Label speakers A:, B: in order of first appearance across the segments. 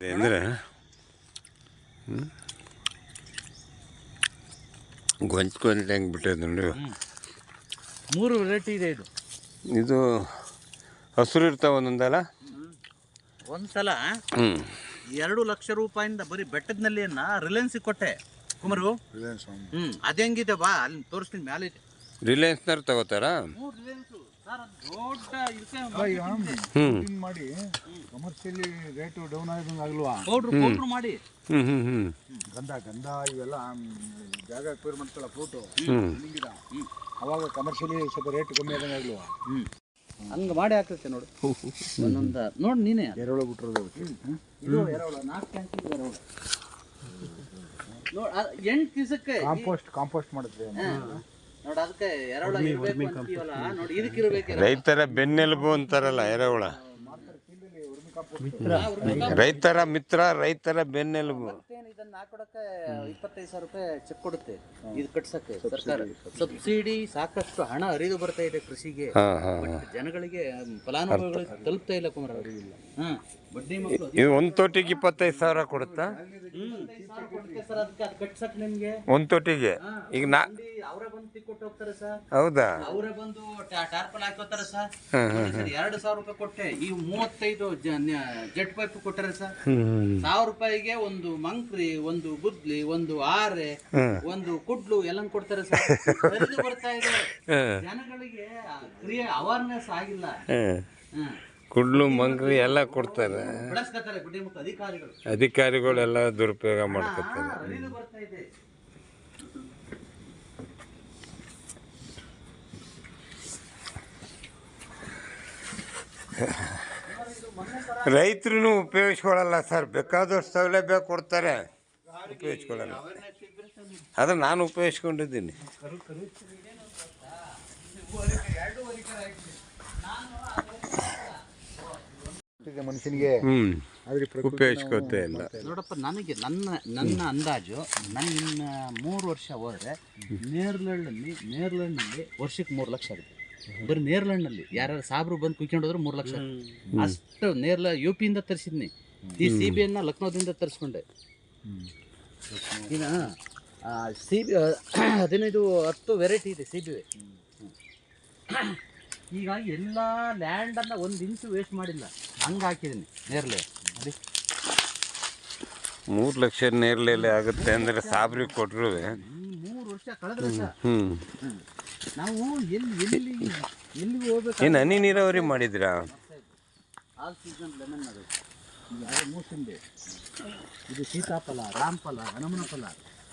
A: ಅಂದರೆ ಗೊಂಚ್ಕೊಂಡು ಹೆಂಗೆ ಬಿಟ್ಟೈತೆ ನೋಡಿ.
B: ಮೂರು ವೆರೈಟಿ ಇದೆ ಇದು.
A: ಇದು ಹಸಿರು ಇರ್ತಾವ ಒಂದೊಂದಲ್ಲ?
B: ಒಂದ್ಸಲ
A: ಹ್ಞೂ
B: ಎರಡು ಲಕ್ಷ ರೂಪಾಯಿಂದ ಬರೀ ಬೆಟ್ಟದನಲ್ಲಿಯನ್ನ ರಿಲಯನ್ಸ್ ಕೊಟ್ಟೆ. ಕುಮಾರು? ಹ್ಞೂ ಅದು ಹೆಂಗಿದೆ ಬಾ ಅಲ್ಲಿ ತೋರಿಸ್ತೀನಿ ಮ್ಯಾಲೆ
A: ರಿಲಯನ್ಸ್ನವ್ರು ತಗೋತಾರಾ?
B: ರಿಲಯನ್ಸ್.
C: ಮಾಡಿ ಕಮರ್ಷಿಯಲಿ ರೇಟು ಡೌನ್ ಆಗಿದಂಗೆ ಆಗಲ್ವಾ.
B: ಪೌಡ್ರ್ ಪೌಡ್ರ್ ಮಾಡಿ.
A: ಹ್ಞೂ ಹ್ಞೂ ಹ್ಞೂ
C: ಗಂಧ ಗಂಧ ಇವೆಲ್ಲ ಜಾಗ ಪೇರ್ ಮಾಡ್ತಲ್ಲ ಫ್ರೂಟು
A: ಹ್ಞೂ
C: ಗಿಡ ಅವಾಗ ಕಮರ್ಷಿಯಲಿ ಸ್ವಲ್ಪ ರೇಟ್ ಕಮ್ಮಿ ಆದಂಗೆ ಆಗಲ್ವಾ.
B: ಹಂಗ ಮಾಡಿ ಹಾಕತ್ತೆ ನೋಡು. ಒಂದೊಂದ ನೋಡ್ ನೀನೇ.
C: ಎರೆಹುಳ ಬಿಟ್ಟಿರೋದು
B: ಇದು ಎರೆಹುಳ ನಾಲ್ಕು ಟ್ಯಾಂಕ್ ಎರೆಹುಳ. ನೋಡ್ ಎಂಟ್ ದಿವಸಕ್ಕೆ
C: ಕಾಂಪೋಸ್ಟ್ ಕಾಂಪೋಸ್ಟ್ ಮಾಡಿದ್ರೆ
B: ನೋಡ್ ಅದಕ್ಕೆ ಎರೆಹುಳ ಇರ್ಬೇಕು ಅಂತೀವಲ್ಲ ನೋಡಿ ಎರೆಹುಳ.
A: ರೈತರ ಬೆನ್ನೆಲುಬು ಅಂತಾರಲ್ಲ ಎರೆಹುಳ ರೈತರ ಮಿತ್ರ ರೈತರ ಬೆನ್ನೆಲುಬು.
B: ಇದನ್ನ ಹಾಕೊಡಕ್ಕೆ ಇಪ್ಪತ್ತೈದು ಸಾವಿರ ರೂಪಾಯಿ ಚೆಕ್ ಕೊಡುತ್ತೆ ಇದು ಕಟ್ಸಕ್ಕೆ ಸರ್ಕಾರ. ಸಬ್ಸಿಡಿ ಸಾಕಷ್ಟು ಹಣ ಹರಿದು ಬರ್ತಾ ಇದೆ ಕೃಷಿಗೆ.
A: ಹಾಂ ಹಾಂ ಹಾಂ.
B: ಜನಗಳಿಗೆ ಫಲಾನುಭವಿಗಳು ತಲುಪ್ತಾ ಇಲ್ಲ ಕುಮಾರ್ ಹ್ಮ್ ಬಡ್ಡಿ ಮಕ್ಕಳು
A: ಇದು ಒಂದು ತೋಟಿಗೆ ಇಪ್ಪತ್ತೈದು ಸಾವಿರ ಕೊಡುತ್ತಾ? ಒಂದು ತೋಟಿಗೆ ಈಗ ನಾ ಹೌದಾ?
B: ಅವರೇ ಬಂದು ಟಾರ್ಪಲ್ ಹಾಕೋತಾರೆ ಸರ್. ಎರಡು ಸಾವಿರ ರೂಪಾಯಿ ಕೊಟ್ಟೆ. ಈ ಮೂವತ್ತೈದು ಜೆಟ್ ಪೈಪ್ ಕೊಟ್ಟರೆ ಸರ್. ಸಾವಿರ ರೂಪಾಯಿಗೆ ಒಂದು ಮಂಕ್ರಿ ಒಂದು ಗುದ್ಲಿ ಒಂದು ಆರೆ ಒಂದು ಕುಡ್ಲು ಎಲ್ಲ ಕೊಡ್ತಾರೆ ಸರ್. ಬರ್ತಾ ಇದೆ. ಜನಗಳಿಗೆ ಕ್ರಿಯೆ ಅವೇರ್ನೆಸ್ ಆಗಿಲ್ಲ.
A: ಕುಡ್ಲು ಮಂಗ್ರಿ ಎಲ್ಲ ಕೊಡ್ತಾರೆ. ಅಧಿಕಾರಿಗಳೆಲ್ಲ ದುರುಪಯೋಗ ಮಾಡ್ಕೊತಾರೆ. ರೈತರು ಉಪಯೋಗಿಸ್ಕೊಳ್ಳಲ್ಲ ಸರ್. ಬೇಕಾದಷ್ಟು ಸೌಲಭ್ಯ ಕೊಡ್ತಾರೆ. ಉಪಯೋಗಿಸ್ಕೊಳ್ಳಲ್ಲ ಆದರೆ ನಾನು ಉಪಯೋಗಿಸ್ಕೊಂಡಿದ್ದೀನಿ.
C: ಇದೆ ಮನುಷ್ಯನಿಗೆ
A: ಉಪಯೋಗಿಸ್ಕೋತೇ ಇಲ್ಲ.
B: ನೋಡಪ್ಪ ನನಗೆ ನನ್ನ ನನ್ನ ಅಂದಾಜು ನನ್ನ ಇನ್ನು ಮೂರು ವರ್ಷ ಹೋದ್ರೆ ನೇರ್ಲೆಂಡಲ್ಲಿ ನೇರ್ಲೆಂಡ್ನಲ್ಲಿ ವರ್ಷಕ್ಕೆ ಮೂರು ಲಕ್ಷ ಆಗುತ್ತೆ. ಬರೀ ನೇರ್ಲೆಂಡ್ನಲ್ಲಿ ಯಾರು ಸಾಬ್ರು ಬಂದು ಕುಯ್ಕೊಂಡು ಹೋದ್ರೆ ಮೂರು ಲಕ್ಷ. ಅಷ್ಟು ನೇರ್ಲ ಯು ಪಿಯಿಂದ ತರಿಸಿದ್ನಿ. ಈ ಸಿ ಬಿ ಅನ್ನ ಲಕ್ನೋದಿಂದ ತರಿಸ್ಕೊಂಡೆ. ಈಗ ಸಿ ಬಿ ಹದಿನೈದು ಹತ್ತು ವೆರೈಟಿ ಇದೆ ಸಿ ಬಿ ಈಗ ಎಲ್ಲ ಲ್ಯಾಂಡನ್ನು ಒಂದು ಇಂಚು ವೇಸ್ಟ್ ಮಾಡಿಲ್ಲ. ಹಂಗೆ ಹಾಕಿದ್ದೀನಿ ನೇರಳೆ. ನೋಡಿ.
A: ಮೂರು ಲಕ್ಷ ನೇರಳೆ ಆಗುತ್ತೆ ಅಂದರೆ ಸಾಬ್ರಿ ಕೊಟ್ಟರು
B: ಮೂರು ವರ್ಷ ಕಳೆದ್ರೆ ನಾವು ಎಲ್ಲಿ ಎಲ್ಲಿ ಎಲ್ಲಿ ಹೋಗ್ಬೇಕು
A: ಏನು ಹನಿ ನೀರಾವರಿ ಮಾಡಿದ್ರಾ?
B: ಆಲ್ ಸೀಸನ್ ಲೆಮನ್ ಅದು. ಇದು ಯಾವುದು ಮೂಸಂಬಿ. ಇದು ಸೀತಾಫಲ ರಾಮಫಲ ಹನುಮನ ಫಲ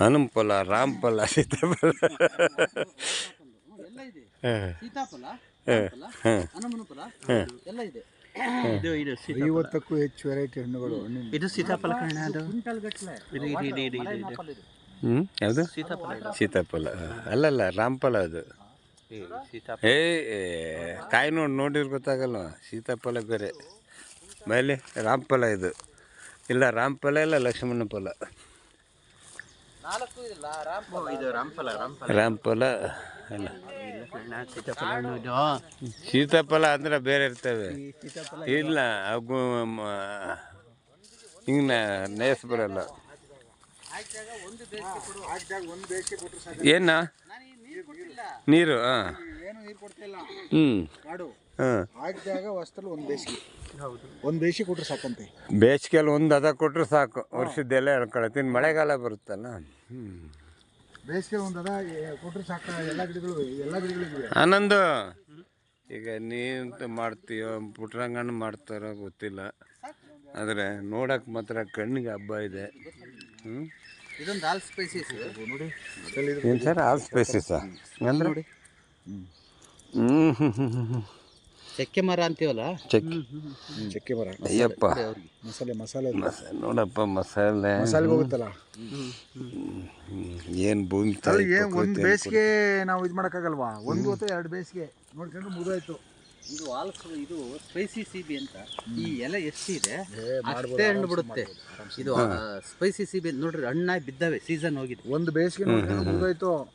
A: ಹನುಮಫಲ ರಾಮಫಲ ಸೀತಾಫಲ.
B: ಎಲ್ಲ ಇದೆ. ಸೀತಾಫಲ
A: ಹಾಂ
B: ಎಲ್ಲ ಇದೆ. ಇದು ಇದು
C: ಐವತ್ತಕ್ಕೂ ಹೆಚ್ಚು ವೆರೈಟಿ ಹಣ್ಣುಗಳು
B: ಇದು ಸೀತಾಫಲ ಅದು. ಕ್ವಿಂಟಲ್ ಗಟ್ಟಲೆ
A: ಹ್ಞೂ ಯಾವುದು? ಸೀತಾಫಲ ಅಲ್ಲಲ್ಲ ರಾಮಫಲ ಅದು. ಏ ಏ, ಕಾಯಿ ನೋಡಿ ನೋಡಿದ್ರೆ ಗೊತ್ತಾಗಲ್ಲ ಸೀತಾಫಲ ಬೇರೆ. ಮೇಲೆ ರಾಮಫಲ ಇದು. ಇಲ್ಲ ರಾಮಫಲ ಇಲ್ಲ ಲಕ್ಷ್ಮಣ ಫಲ
B: ಇದು ರಾಮಫಲ. ರಾಮಫಲ
A: ಅಲ್ಲ.
B: ಸೀತಾಫಲ
A: ಅಂದ್ರೆ ಬೇರೆ ಇರ್ತವೆ. ಇಲ್ಲ ಹಿಂಗ ನೇಸ್ ಬರಲ್ಲ. ಏನ?
B: ನೀರು
A: ಹಾಂ ಹ್ಞೂ ಹಾಂ.
C: ಒಂದು ಬೇಸಿಗೆ ಒಂದು ಕೊಟ್ಟರು
A: ಅದ ಕೊಟ್ರು ಸಾಕು. ವರ್ಷದ್ದೆಲ್ಲ ಇನ್ನು ಮಳೆಗಾಲ ಬರುತ್ತಲ್ಲ. ಹ್ಞೂ
C: ಬೇಸಿಗೆ ಒಂದು ಅದ ಕೊಟ್ಟರು ಸಾಕ ಎಲ್ಲ ಗಿಡಗಳು ಎಲ್ಲ ಗಿಡಗಳಿವೆ
A: ಆನಂದು ಈಗ ನೀಂತ ಮಾಡ್ತೀಯೋ ಪುಟ್ರಂಗಣ್ಣ ಮಾಡ್ತಾರೋ ಗೊತ್ತಿಲ್ಲ. ಆದರೆ ನೋಡಕ್ಕೆ ಮಾತ್ರ ಕಣ್ಣಿಗೆ ಹಬ್ಬ ಇದೆ. ಹ್ಞೂ
B: ಇದೊಂದು ಆಲ್ ಸ್ಪೈಸೀಸ್
C: ನೋಡಿ.
A: ಏನು ಸರ್? ಆಲ್ ಸ್ಪೈಸಿಸ್ ಅಂದ್ರೆ? ನೋಡಿ. ಹ್ಞೂ ಹ್ಞೂ ಹ್ಞೂ ಹ್ಞೂ
B: ಚಕ್ಕೆ ಮರ ಅಂತೀವಲ್ಲ?
A: ಚಕ್ಕಿ.
C: ಚಕ್ಕೆ ಮರ.
A: ಅಯ್ಯಪ್ಪ.
C: ಮಸಾಲೆ ಮಸಾಲೆ
A: ಮಸ- ನೋಡಪ್ಪ ಮಸಾಲೆ.
C: ಮಸಾಲೆಗೆ ಹೋಗುತ್ತಲ್ಲ?
A: ಏನು ಭೂಮಿ ತಾಯಿ
C: ಏನ್ ಒಂದು ಬೇಸಿಗೆ ನಾವು ಇದು ಮಾಡೋಕ್ಕಾಗಲ್ವಾ? ಒಂದು ಅಥವಾ ಎರಡು ಬೇಸಿಗೆ. ನೋಡ್ಕೊಂಡು ಮುಗಿದಾಯ್ತು.
B: ಇದು ಆಲ್ಸ್ ಇದು ಸ್ಪೈಸಿ ಸಿಬಿ ಅಂತ. ಈ ಎಲೆ ಎಷ್ಟಿದೆ ಅಷ್ಟೇ ಹಣ್ಣು ಬಿಡುತ್ತೆ ಇದು ಸ್ಪೈಸಿ ಸಿಬಿ ನೋಡ್ರಿ ಹಣ್ಣಾಗಿ ಬಿದ್ದಾವೆ ಸೀಸನ್ ಹೋಗಿದೆ.
C: ಒಂದು ಬೇಸಿಗೆ ನೋಡ್ಕೊಂಡು ಮುಗಿದಾಯ್ತು.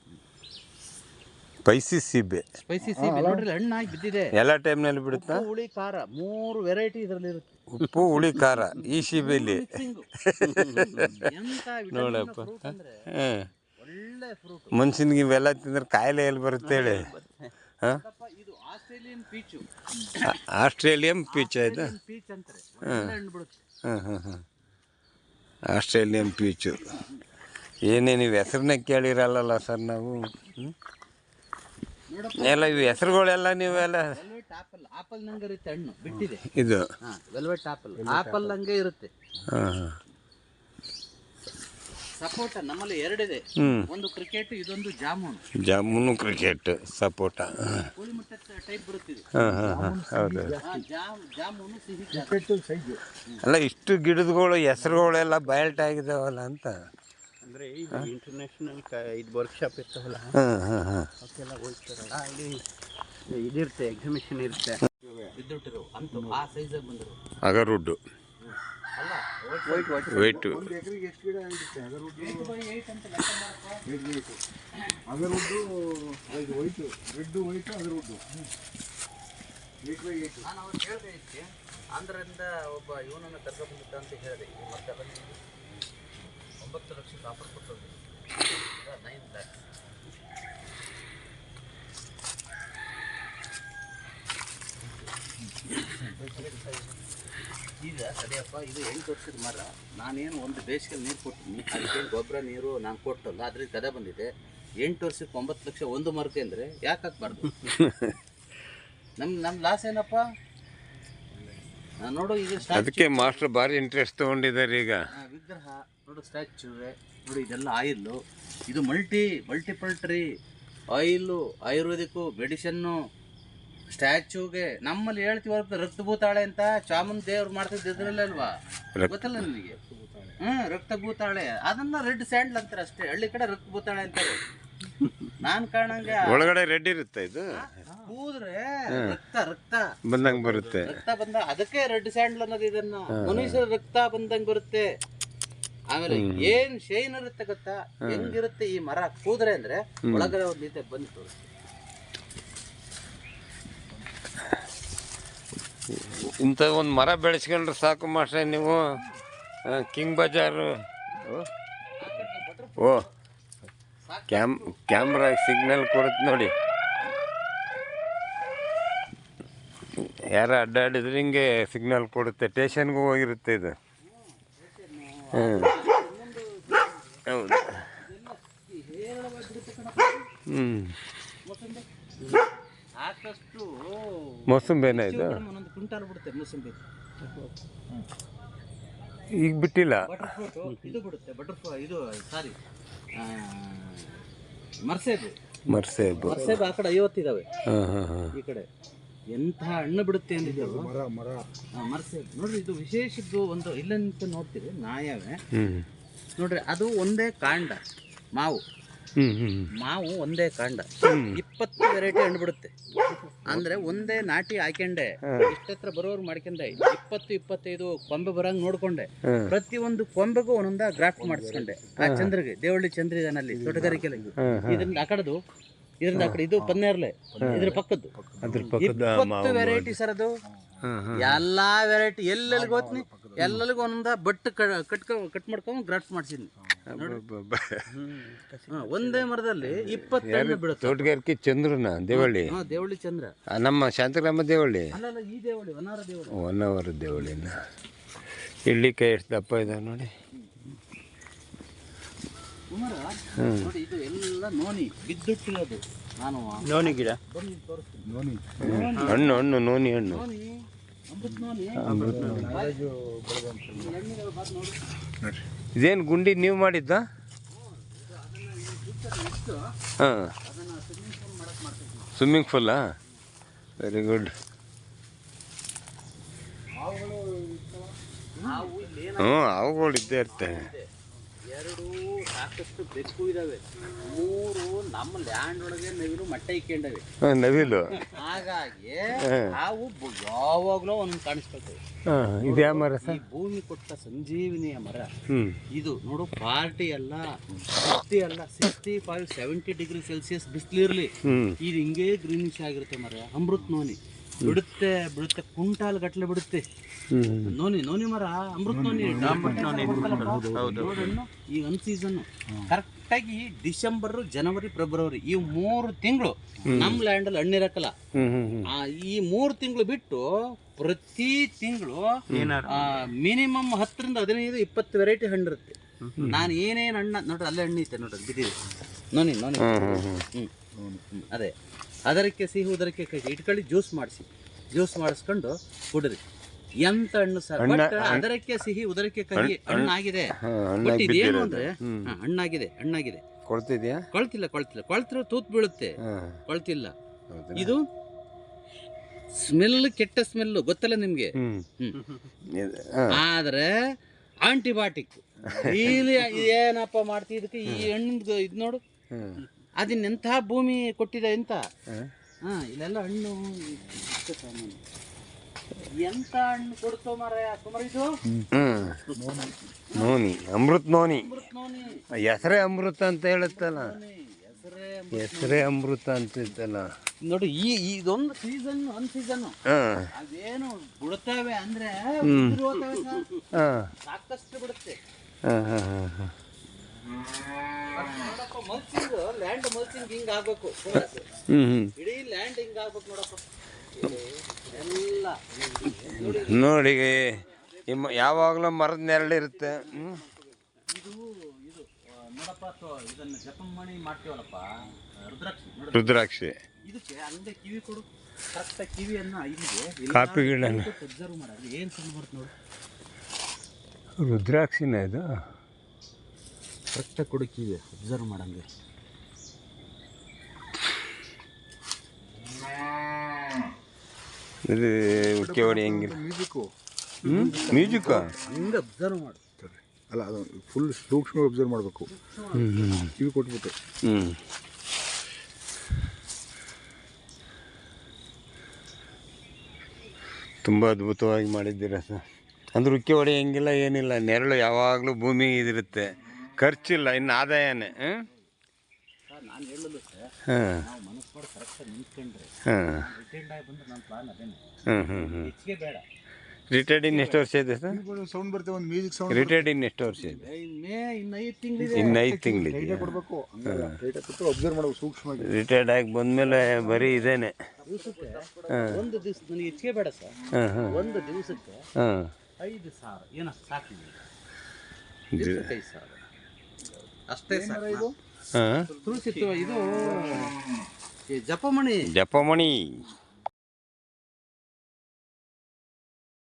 A: ಸ್ಪೈಸಿ ಸೀಬೆ
B: ಸ್ಪೈಸಿ ಸೀಬೆ ನೋಡ್ರಿ ಹಣ್ಣಾಗಿ ಬಿದ್ದಿದೆ.
A: ಎಲ್ಲ ಟೈಮ್ನಲ್ಲಿ ಬಿಡುತ್ತಾ?
B: ಉಪ್ಪು, ಹುಳಿ ಖಾರ ಮೂರು ವೆರೈಟಿ ಇದರಲ್ಲಿ ಇರುತ್ತೆ.
A: ಉಪ್ಪು ಹುಳಿ ಖಾರ ಈ ಸೀಬೆಲಿ
B: ಎಂತ
A: ನೋಡಪ್ಪ.
B: ಫ್ರೂಟ್ ಅಂದ್ರೆ
A: ಹಾಂ
B: ಒಳ್ಳೆ ಫ್ರೂಟ್
A: ಮನುಷ್ಯನಿಗೆ ಇವೆಲ್ಲ ತಿಂದ್ರೆ ಕಾಯಿಲೆ ಎಲ್ಲಿ ಬರುತ್ತೆ ಹೇಳಿ? ಹಾಂ?
B: ಇದು ಆಸ್ಟ್ರೇಲಿಯನ್ ಪೀಚು
A: ಆಸ್ಟ್ರೇಲಿಯನ್ ಪೀಚ್ ಆಯ್ತಾ?
B: ಪೀಚ್ ಅಂತಾರೆ. ಒಳ್ಳೆ ಹಣ್ಣು ಬಿಡುತ್ತೆ.
A: ಹಾಂ ಹಾಂ ಹಾಂ. ಆಸ್ಟ್ರೇಲಿಯನ್ ಪೀಚು ಏನೇ ನೀವು ಹೆಸರನ್ನ ಕೇಳಿರಲ್ಲ ಸರ್ ನಾವು? ಹ್ಮ್? ಎಲ್ಲ ಇವು ಹೆಸ್ರುಗಳೆಲ್ಲ ನೀವೆಲ್ಲ
B: ವೆಲ್ವೆಟ್ ಆಪಲ್ ಆಪಲ್ ನಂಗೆ ಇರುತ್ತೆ ಹಣ್ಣು ಬಿಟ್ಟಿದೆ.
A: ಇದು.
B: ಹಾ ವೆಲ್ವೆಟ್ ಆಪಲ್ ಆಪಲ್ ಹಂಗೆ ಇರುತ್ತೆ.
A: ಹಾಂ ಹಾಂ.
B: ಸಪೋಟ ನಮ್ಮಲ್ಲಿ ಎರಡಿದೆ.
A: ಹ್ಞೂ
B: ಒಂದು ಕ್ರಿಕೆಟ್ ಇದೊಂದು ಜಾಮೂನ್.
A: ಜಾಮೂನು ಕ್ರಿಕೆಟ್ ಸಪೋಟ
B: ಕೋಳಿ ಮುಟ್ಟೆ ಟೈಪ್ ಬರುತ್ತಿದೆ
A: ಹಾಂ ಹಾಂ ಹಾಂ. ಹೌದು
B: ಹಾ, ಜಾಮ್ ಜಾಮೂನು ಸಿಹಿ
A: ಅಲ್ಲ ಇಷ್ಟು ಗಿಡದಗಳು ಹೆಸರುಗಳೆಲ್ಲ ಬಯಲ್ಟ್ ಆಗಿದಾವಲ್ಲ ಅಂತ.
D: ಅಂದರೆ ಇದು ಇಂಟರ್ನ್ಯಾಷನಲ್ ಇದು ವರ್ಕ್ಶಾಪ್ ಇರ್ತಾವಲ್ಲ
A: ಹಾಂ ಹಾಂ ಹಾಂ.
D: ಅವಕ್ಕೆಲ್ಲ ಹೋಗ್ತಾರಲ್ಲ ಅಲ್ಲಿ ಇದಿರುತ್ತೆ ಎಕ್ಸಿಬಿಷನ್ ಇರುತ್ತೆ.
B: ಬಿದ್ದುಟ್ಟಿರೋ ಅಂತ ಆ ಸೈಜಾಗಿ ಬಂದರು
A: ಅಗರುಡ್ಡು
B: ಅಲ್ಲ
D: white white
A: weight
C: white red white ಅಗರುಡ್ಡು
B: ನಾನು ಅವ್ರು ಕೇಳಿದೆ ಇದಕ್ಕೆ. ಆಂಧ್ರದಿಂದ ಒಬ್ಬ ಇವನನ್ನು ಕರ್ಕೊಂಡ್ಬಿಟ್ಟ ಅಂತ ಹೇಳಿದೆ. ಮತ್ತೆ ಬನ್ನಿ ಒಂಬತ್ತು ಲಕ್ಷದ ಆಫರ್ ಕೊಟ್ಟು ನೈನ್ ಲ್ಯಾಕ್ ಈಗ ಸರಿಯಪ್ಪ ಇದು ಎಂಟು ವರ್ಷದ ಮರ. ನಾನೇನು ಒಂದು ಬೇಸಿಗೆಯಲ್ಲಿ ನೀರು ಕೊಟ್ಟಿನಿ ಅದಕ್ಕೆ ಗೊಬ್ಬರ ನೀರು ನಾನು ಕೊಟ್ಟಲ್ಲ. ಅದ್ರಿಂದ ಕದ ಬಂದಿದೆ. ಎಂಟು ವರ್ಷಕ್ಕೆ ಒಂಬತ್ತು ಲಕ್ಷ ಒಂದು ಮರಕ್ಕೆ ಅಂದರೆ ಯಾಕೆ ಹಾಕ್ಬಾರ್ದು? ನಮ್ಮ ನಮ್ಮ ಲಾಸ್ ಏನಪ್ಪ? ನಾನು ನೋಡು ಈಗ
A: ಅದಕ್ಕೆ ಮಾಸ್ಟರ್ ಭಾರಿ ಇಂಟ್ರೆಸ್ಟ್ ತೊಗೊಂಡಿದ್ದಾರೆ ಈಗ.
B: ವಿಗ್ರಹ. ನೋಡು ಸ್ಟ್ಯಾಚು ನೋಡಿ ಇದೆಲ್ಲ ಆಯಿಲ್ಲು. ಇದು multi multiple tree oil ayurvedic medicine ಸ್ಟ್ಯಾಚುಗೆ. ನಮ್ಮಲ್ಲಿ ಹೇಳ್ತೀವಿ ರಕ್ತಭೂತಾಳೆ ಅಂತ ಚಾಮುನ್ ದೇವ್ರು ಮಾಡ್ತಿದ್ದು ಇದ್ರಲ್ಲೇ ಅಲ್ವಾ?
A: ರಕ್ತ-
B: ಗೊತ್ತಲ್ಲ ನಿಮಗೆ ಹ್ಮ್ ರಕ್ತಭೂತಾಳೆ. ಅದನ್ನ ರೆಡ್ ಸ್ಯಾಂಡ್ಲ್ ಅಂತಾರೆ ಅಷ್ಟೇ. ಹಳ್ಳಿ ಕಡೆ ರಕ್ತಭೂತಾಳೆ ಅಂತಾರೆ. ನಾನ್ ಕಾಣಂಗೆ
A: ಒಳಗಡೆ ರೆಡ್ ಇರುತ್ತೆ ಇದು?
B: ಕೂದ್ರೆ ರಕ್ತ ರಕ್ತ.
A: ಬಂದಂಗ್ ಬರುತ್ತೆ.
B: ರಕ್ತ ಬಂದ ಅದಕ್ಕೆ ರೆಡ್ ಸ್ಯಾಂಡಲ್ ಅನ್ನೋದು ಇದನ್ನ. ಮನುಷ್ಯರ ರಕ್ತ ಬಂದಂಗ್ ಬರುತ್ತೆ. ಆಮೇಲೆ ಏನ್ ಶೈನ್ ಇರುತ್ತೆ ಗೊತ್ತಾ? ಹೆಂಗಿರುತ್ತೆ ಈ ಮರ? ಕೂದ್ರೆ ಅಂದ್ರೆ ಒಳಗಡೆ ಒಂದ್ ರೀತಿ ಬಂದು ತೋರಿಸ್ತೀವಿ
A: ಇಂಥ ಒಂದು ಮರ ಬೆಳೆಸ್ಕೊಂಡ್ರೆ ಸಾಕು ಮಾಸ್ಟ್ರೆ ನೀವು. King bazaar. ಓ. ಕ್ಯಾಮ್ ಕ್ಯಾಮ್ರಾ ಸಿಗ್ನಲ್ ಕೊಡುತ್ತೆ ನೋಡಿ. ಯಾರು ಅಡ್ಡಾಡಿದ್ರೆ ಹಿಂಗೆ ಸಿಗ್ನಲ್ ಕೊಡುತ್ತೆ. ಸ್ಟೇಷನ್ಗೂ ಹೋಗಿರುತ್ತೆ ಇದು. ಹ್ಞೂ ಹೌದು. ಹ್ಞೂ
B: ಸಾಕಷ್ಟು
A: ಮೋಸಂಬಿನ ಇದು?
B: ಒಂದೊಂದು ಕ್ವಿಂಟಾಲ್ ಬಿಡುತ್ತೆ ಮೊಸಂಬಿ.
A: ಈಗ ಬಿಟ್ಟಿಲ್ಲ?
B: ಬಟರ್ ಫ್ರೂಟ್ ಇದು ಬಿಡುತ್ತೆ ಬಟರ್ ಇದು ಸಾರಿ. ಮರ್ಸೇಬು.
A: ಮರ್ಸೇಬು.
B: ಮರ್ಸೇಬು ಆ ಕಡೆ
A: ಹಾಂ
B: ಈ ಕಡೆ. ಎಂಥ ಹಣ್ಣು ಬಿಡುತ್ತೆ ಅಂದಿದ್ದು
C: ಮರ ಮರ.
B: ಮರ್ಸೇಬು. ನೋಡ್ರಿ ಇದು ವಿಶೇಷದ್ದು ಒಂದು ಇಲ್ಲ ನೋಡ್ತೀವಿ ನೋಡ್ತೀರಿ ನಾಯವೇ. ನೋಡ್ರಿ ಅದು ಒಂದೇ ಕಾಂಡ ಮಾವು. ಮಾವು ಒಂದೇ ಕಾಂಡ. ಇಪ್ಪತ್ತು ವೆರೈಟಿ ಹಣ್ಣು ಬಿಡುತ್ತೆ ಅಂದ್ರೆ ಒಂದೇ ನಾಟಿ ಹಾಕೊಂಡೆ ಇಷ್ಟತ್ರ ಬರೋರು ಮಾಡ್ಕೊಂಡೆ ಇಪ್ಪತ್ತು ಇಪ್ಪತ್ತೈದು ಕೊಂಬೆ ಬರಂಗ್ ನೋಡ್ಕೊಂಡೆ. ಪ್ರತಿ ಒಂದು ಕೊಂಬೆಗೂ ಒಂದೊಂದ ಗ್ರಾಫ್ಟ್ ಮಾಡಿಸ್ಕೊಂಡೆ. ಆ ಚಂದ್ರಿಗೆ ದೇವಳ್ಳಿ ಚಂದ್ರ ಇದಾನಲ್ಲಿ ತೋಟಗಾರಿಕೆಯಲ್ಲಿ ಇದನ್ನ ಆ ಕಡೆದು ಇದರಿಂದ ಆ ಕಡೆ ಇದು ಪನ್ನೇರ್ಲೆ ಇದ್ರ ಪಕ್ಕದ್ದು.
A: ಅದ್ರ ಪಕ್ಕದ
B: ಇಪ್ಪತ್ತು ವೆರೈಟಿ ಸರ್ ಅದು.
A: ಹಾಂ ಹಾಂ.
B: ಎಲ್ಲಾ ವೆರೈಟಿ ಎಲ್ಲೆಲ್ಲಿ ಹೋಗ್ತೀನಿ ಎಲ್ಲರಿಗೂ ಒಂದೊಂದ ಬಟ್ ಕಟ್ ಕಟ್ ಮಾಡ್ಕೊಂಡು ಗ್ರಾಫ್ಟ್ ಮಾಡ್ಸಿದ್ನಿ. ಒಂದೇ ಮರದಲ್ಲಿ ಇಪ್ಪತ್ತು ಬಿಡುತ್ತೆ
A: ತೋಟಗಾರಿಕೆ ಚಂದ್ರನ ದೇವಳ್ಳಿ.
B: ಹಾ ದೇವಳ್ಳಿ ಚಂದ್ರ.
A: ನಮ್ಮ ಶಾಂತಗ್ರಾಮ ದೇವಳ್ಳಿ.
B: ಈ ದೇವಳ್ಳಿ ವನಾರ ದೇವಳ್ಳಿ.
A: ಒನ್ ಅವರ್ ದೇವಳ್ಳಿನ ಕೈ ಎಷ್ಟು ದಪ್ಪ ಇದೆ ನೋಡಿ.
B: ಕುಮಾರ ನೋಡಿ ಇದು ಎಲ್ಲ ನೋನಿ ಬಿದ್ದುಟ್ಟಿರೋದು ನಾನು
D: ನೋನಿ ಗಿಡ.
B: ಬನ್ನಿ ತೋರಿಸ್ತೀನಿ.
C: ನೋನಿ.
A: ಹಣ್ಣು ಹಣ್ಣು ನೋನಿ ಹಣ್ಣು. ಇದೇನು ಗುಂಡಿ ನೀವು ಮಾಡಿದ್ದ? ಹಾಂ.
B: ಸ್ವಿಮ್ಮಿಂಗ್
A: ಫುಲ್ಲಾ ವೆರಿ ಗುಡ್ ಹ್ಞೂ ಅವುಗಳು ಇದ್ದೇ ಇರ್ತವೆ
B: ಸಾಕಷ್ಟು ಬೆಕ್ಕು ಇದಾವೆ ಮೂರು ನಮ್ಮ ಲ್ಯಾಂಡ್ ಒಳಗೆ ನವಿಲು ಮೊಟ್ಟೆ ಇಕ್ಕೊಂಡವೆ.
A: ನವಿಲು.
B: ಹಾಗಾಗಿ. ನಾವು ಯಾವಾಗ್ಲೂ ಒಂದೊಂದು ಕಾಣಿಸ್ಕೊಳ್ತೇವೆ.
A: ಇದು ಯಾವ ಮರ
B: ಈ ಭೂಮಿ ಕೊಟ್ಟ ಸಂಜೀವಿನಿಯ ಮರ. ಇದು ನೋಡು ಪಾರ್ಟಿ ಅಲ್ಲ ಫಿಫ್ಟಿ ಅಲ್ಲ sixty five seventy degree Celsius ಬಿಸಿಲಿರಲಿ ಇದು ಹಿಂಗೇ ಗ್ರೀನಿಶ್ ಆಗಿರುತ್ತೆ ಮರ ಅಮೃತ್ ನೋನಿ. ಬಿಡುತ್ತೆ ಬಿಡುತ್ತೆ ಕುಂಟಾಲ್ ಗಟ್ಲೆ ಬಿಡುತ್ತೆ. ನೋನಿ ನೋನಿ ಮರ ಅಮೃತ್ ನೋನಿ ಈ ಒಂದ್ ಸೀಸನ್ ಕರೆಕ್ಟಾಗಿ ಡಿಸೆಂಬರ್ ಜನವರಿ ಫೆಬ್ರವರಿ ಈ ಮೂರು ತಿಂಗಳು ನಮ್ಮ
A: ಲ್ಯಾಂಡ್ ಅಲ್ಲಿ
B: ಆ, ಈ ಮೂರು ತಿಂಗಳು ಬಿಟ್ಟು ಪ್ರತಿ ತಿಂಗಳು ಮಿನಿಮಮ್ ಹತ್ತರಿಂದ ಹದಿನೈದು ಇಪ್ಪತ್ತು ವೆರೈಟಿ ಹಣ್ಣು ಇರುತ್ತೆ. ನಾನು ಏನೇನು ಹಣ್ಣ ನೋಡ್ರಿ ಅಲ್ಲೇ ಹಣ್ಣು ಐತೆ ನೋಡ್ರಿ ಬಿದ್ದಿದೆ. Noni noni. ಹ್ಞೂ ಅದೇ. ಅದರಕ್ಕೆ ಸಿಹಿ ಉದರಕ್ಕೆ ಕಹಿ ಇಟ್ಕೊಳ್ಳಿ ಜ್ಯೂಸ್ ಮಾಡಿಸಿ. ಜ್ಯೂಸ್ ಮಾಡಿಸ್ಕೊಂಡು ಕುಡ್ರಿ. ಎಂತ ಹಣ್ಣು ಸರ್? ಬಟ್ ಅದರಕ್ಕೆ ಸಿಹಿ ಉದರಕ್ಕೆ ಕಹಿ ಹಣ್ಣಾಗಿದೆ.
A: ಏನು
B: ಬಟ್ ಇದೇನು ಅಂದ್ರೆ ಹಾ, ಹಣ್ಣಾಗಿದೆ ಹಣ್ಣಾಗಿದೆ.
A: ಕೊಡ್ತಿದ್ಯಾ
B: ಕೊಳ್ತಿಲ್ಲ ಕೊಳ್ತಿಲ್ಲ. ಕೊಳ್ತಿರೋ ತೂತ್ ಬೀಳುತ್ತೆ. ಕೊಳ್ತಿಲ್ಲ. ಇದು ಸ್ಮೆಲ್ ಕೆಟ್ಟ ಸ್ಮೆಲ್ ಗೊತ್ತಲ್ಲ ನಿಮ್ಗೆ? ಹ್ಮ್. ಆದ್ರೆ ಆಂಟಿಬಯೋಟಿಕ್ ಇಲ್ಲಿ ಏನಪ್ಪ ಮಾಡ್ತಿ ಇದಕ್ಕೆ? ಈ ಹಣ್ಣು ಇದ್ ನೋಡು. ಅದನ್ನೆಂಥ ಭೂಮಿ ಕೊಟ್ಟಿದೆ ಅಂತ
A: ಹಾಂ
B: ಹಾ ಇಲ್ಲೆಲ್ಲ ಹಣ್ಣು ಇಷ್ಟು ಸಾಮಾನು. ಎಂತ ಹಣ್ಣು ಕೊಡ್ತೋ ಮರ ಸುಮಾರು ಇದು?
A: Noni Amrit noni.
B: Amrit noni.
A: ಹೆಸರೇ ಅಮೃತ ಅಂತ ಹೇಳುತ್ತಲ್ಲ.
B: ಹೆಸರೇ
A: ಹೆಸರೇ ಅಮೃತ ಇದ್ದಲ್ಲ
B: ನೋಡಿ ಈ ಇದೊಂದು ಸೀಸನ್ ಒಂದ್ ಸೀಸನ್ ಅದೇನು ಬಿಡುತ್ತವೆ ಅಂದ್ರೆ ಸಾಕಷ್ಟು ಬಿಡುತ್ತೆ.
A: ಹಾಂ ಹಾಂ ಹಾಂ.
B: ಮಲ್ಚಿಂಗ್ ಲ್ಯಾಂಡ್ ಮಲ್ಚಿಂಗ್ ಹಿಂಗ್ ಆಗ್ಬೇಕು.
A: ಹ್ಞೂ ಹ್ಞೂ
B: ಇಡೀ ಲ್ಯಾಂಡ್ ಹಿಂಗ್ ಆಗ್ಬೇಕು ನೋಡಪ್ಪ. ಎಲ್ಲ ನೋಡಿ
A: ಯಾವಾಗ್ಲೂ ಮರದ ನೆರಳಿರುತ್ತೆ ಇರುತ್ತೆ.
B: ಇದು ಇದು ಆ, ನೋಡಪ್ಪ ಇದನ್ನ ಜಪಮಣಿ ಮಾಡ್ತೀವಲ್ಲಪ್ಪ ರುದ್ರಾಕ್ಷಿ
A: ರುದ್ರಾಕ್ಷಿ.
B: ಇದಕ್ಕೆ ಅಂದೆ ಕಿವಿ ಕೊಡು. ಕರೆಕ್ಟ್ ಕಿವಿಯನ್ನ ಇಲ್ಲಿಗೆ
A: ಕಾಪಿ ಗಿಡ
B: ಅಬ್ಸರ್ವ್ ಮಾಡೋದು ಏನು ಸಣ್ಣ ಬರುತ್ತೆ ನೋಡು.
A: ರುದ್ರಾಕ್ಷಿನ ಇದು?
B: ಕರೆಕ್ಟಾಗಿ ಕೊಡು ಕಿವಿ ಅಬ್ಸರ್ವ್ ಮಾಡಂಗೆ.
A: ಇದು ಉಕ್ಕೆ ಹೊಡಿ ಹೆಂಗಿಲ್ಲ.
C: ಮ್ಯೂಸಿಕ್ಕು.
A: ಹ್ಞೂ ಮ್ಯೂಸಿಕ್ಕ?
B: ಹಂಗೆ ಅಬ್ಸರ್ವ್ ಮಾಡು
C: ಅಲ್ಲ ಅದು ಫುಲ್ ಸೂಕ್ಷ್ಮ ಅಬ್ಸರ್ವ್ ಮಾಡಬೇಕು. ಕಿವಿ ಕೊಟ್ಬಿಟ್ಟು.
A: ಹ್ಞೂ ತುಂಬ ಅದ್ಭುತವಾಗಿ ಮಾಡಿದ್ದೀರ ಸರ್. ಅಂದ್ರೆ ಉಕ್ಕಿ ಹೊಡೆಯಂಗಿಲ್ಲ ಹೆಂಗಿಲ್ಲ ಏನಿಲ್ಲ. ನೆರಳು ಯಾವಾಗಲೂ ಭೂಮಿ ಇದಿರುತ್ತೆ. ಖರ್ಚಿಲ್ಲ ಇನ್ನು ಆದಾಯನೇ.
B: ನಾನು ಹೇಳಲು ಸರ್
A: ಹಾಂ.
B: ನಾವು ಮನಸ್ಸು ಮಾಡಿ ಕರೆಕ್ಟಾಗಿ ನಿಂತ್ಕೊಂಡ್ರೆ
A: ಹಾಂ.
B: ರಿಟೈರ್ಡ್ ಆಗಿ ಬಂದ್ರೆ ನನ್ನ ಪ್ಲಾನ್ ಅದೇನೆ.
A: ಹ್ಞೂ ಹ್ಞೂ ಹ್ಞೂ
B: ಹೆಚ್ಚಿಗೆ ಬೇಡ.
A: ರಿಟೈರ್ಡ್ ಇನ್ನು ಎಷ್ಟು ವರ್ಷ ಇದೆ ಸರ್?
C: ಸೌಂಡ್ ಬರ್ತದೆ ಒಂದು ಮ್ಯೂಸಿಕ್ ಸೌಂಡ್
A: ರಿಟೈರ್ಡ್ ಇನ್ ಎಷ್ಟು ವರ್ಷ ಇದೆ?
B: ಮೇ ಇನ್ನು ಐದು ತಿಂಗಳಿದೆ.
A: ಇನ್ನು ಐದು ತಿಂಗಳಿದೆ
C: ಲೈಟಾಗಿ ಕೊಡಬೇಕು. ಹಂಗಲ್ಲ ಲೈಟಾಗಿ ಕೊಟ್ಟು ಅಬ್ಸರ್ವ್ ಮಾಡಬೇಕು ಸೂಕ್ಷ್ಮವಾಗಿ.
A: ರಿಟೈರ್ಡ್ ಆಗಿ ಬಂದಮೇಲೆ ಬರೀ ಇದೇನೆ.
B: ದಿವಸಕ್ಕೆ ಒಂದು ದಿವಸ ನನಗೆ ಹೆಚ್ಚಿಗೆ ಬೇಡ ಸರ್. ಒಂದು ದಿವಸಕ್ಕೆ
A: ಹಾಂ.
B: ಐದು ಸಾವಿರ. ಏನೋ ಸಾಕು ಐದು ಸಾವಿರ ಅಷ್ಟೇ ಸರ್.
A: ಹಾಂ.
B: ತುಳಸಿ ಇದು. ಈ ಜಪಮಣಿ.
A: ಜಪಮಣಿ.